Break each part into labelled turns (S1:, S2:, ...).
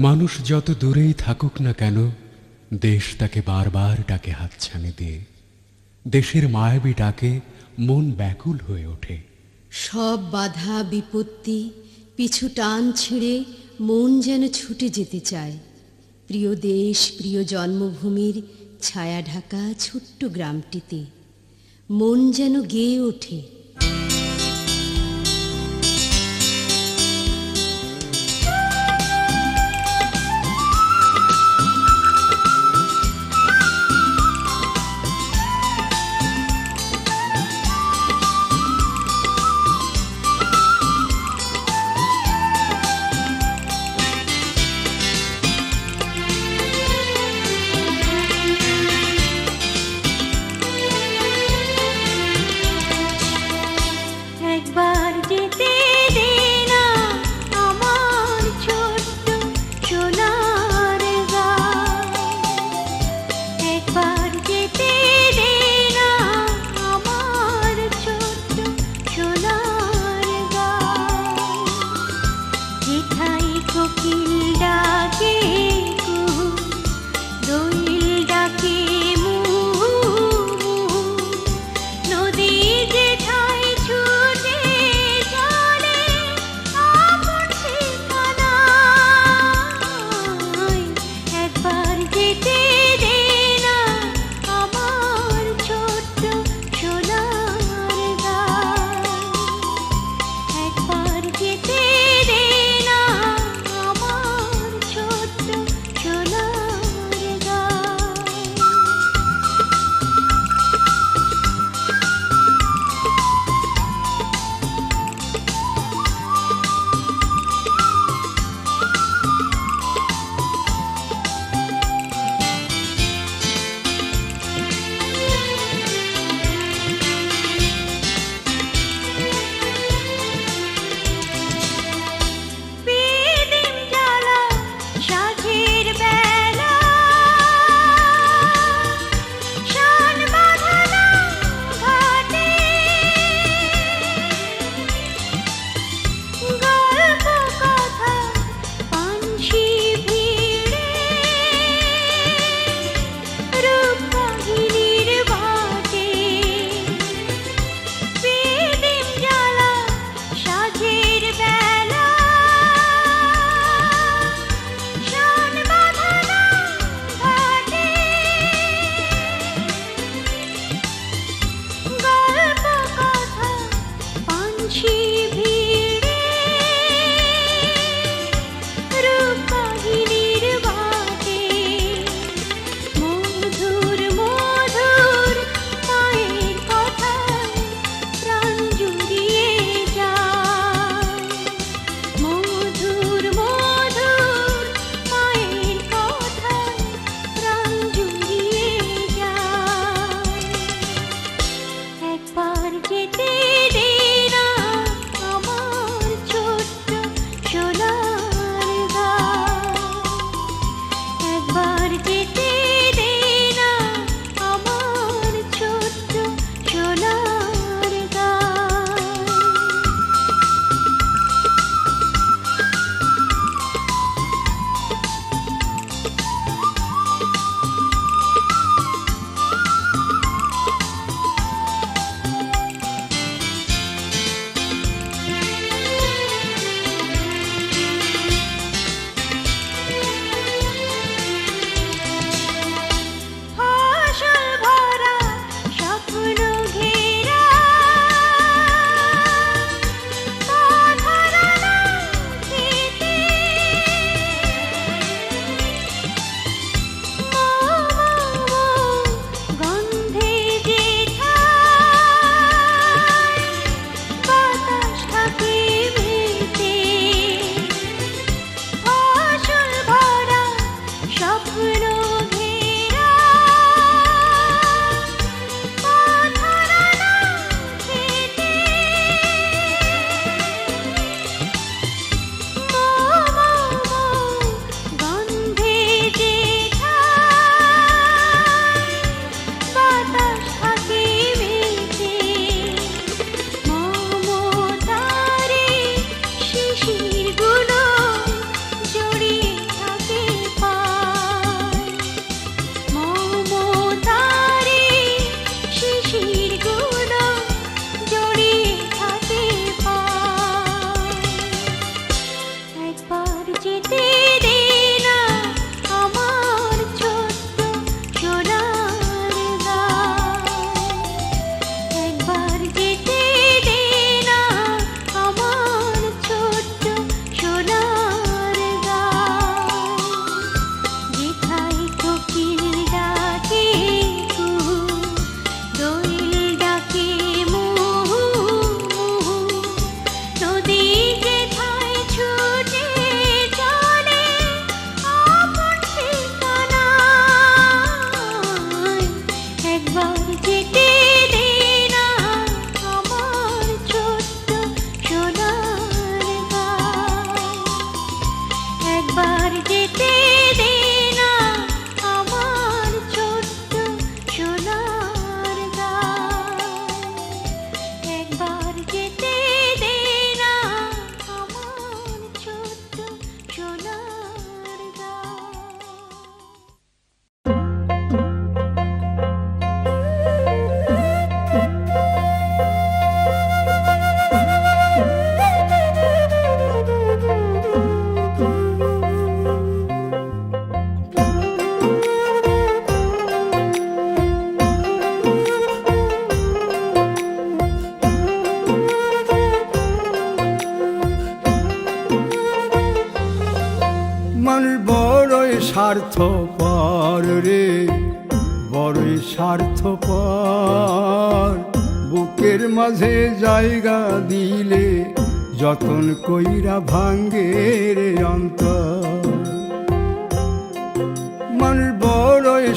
S1: মানুষ যত দূরেই থাকুক না কেন, দেশ তাকে বারবার ডাকে হাতছানি দিয়ে। দেশের মায়াবী ডাকে মন ব্যাকুল হয়ে ওঠে।
S2: সব বাধা, বিপত্তি পিছু টান ছিঁড়ে মন যেন ছুটে যেতে চায়। প্রিয় দেশ, প্রিয় জন্মভূমির ছায়া ঢাকা ছোট্ট গ্রামটিতে। মন যেন গেয়ে ওঠে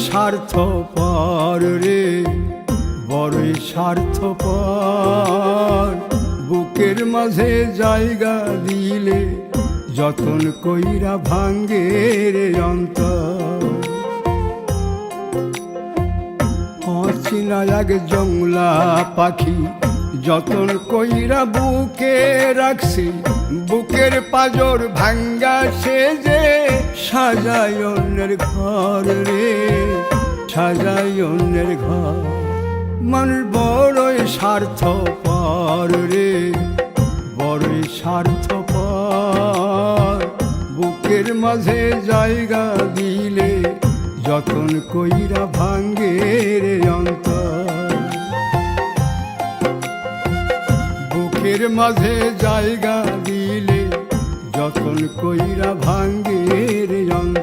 S3: স্বার্থ পর রে, বড়ই স্বার্থ পর বুকের মাঝে জায়গা দিলে যতন কইরা ভাঙ্গে রে অন্তর। অচিনা এক জংলা পাখি যতন কইরা বুকে রাখছি, বুকের পাজর ভাঙ্গা সে যে সাজায় অন্যের ঘর রে সাজায় অন্যের ঘর। মন বড়ই স্বার্থ পর রে, বড়ই স্বার্থ পর বুকের মাঝে জায়গা দিলে যতন কইরা ভাঙ্গে রে অন্তর। বুকের মাঝে জায়গা দিলে যতন কইরা ভাঙ্গের রে।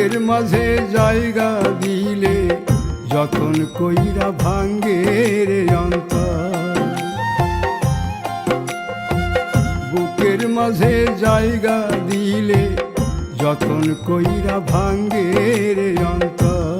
S3: বুকের মাঝে জায়গা দিলে যতন কইরা ভাঙ্গে রে বুকের মাঝে জায়গা দিলে যতন কইরা ভাঙ্গে রে অন্তর।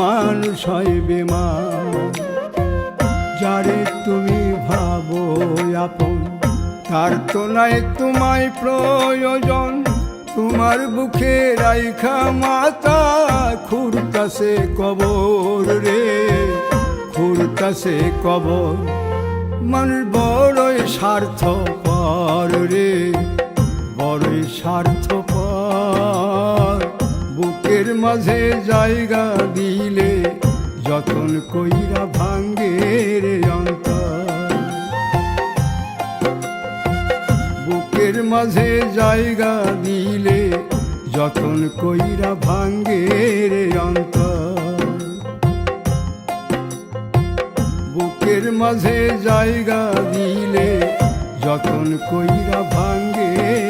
S2: মানুষ হয় বেমান যারে তুমি ভাবো আপন, তার তো নাই তোমায় প্রয়োজন। তোমার বুকে রাইখা মাতা খুরতাসে কবর রে। খুরতাসে কবর মানুষ বড়ই স্বার্থ পর রে। বড়ই স্বার্থ পর বুকের মাঝে জায়গা দিলে যতন কইরা ভাঙ্গে রে বুকের মাঝে জায়গা দিলে যতন কইরা ভাঙ্গে রে বুকের মাঝে জায়গা দিলে যতন কইরা ভাঙ্গে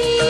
S4: You.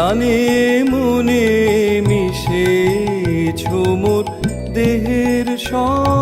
S4: প্রাণে মনে মিশে ঝুমুর দেহের সব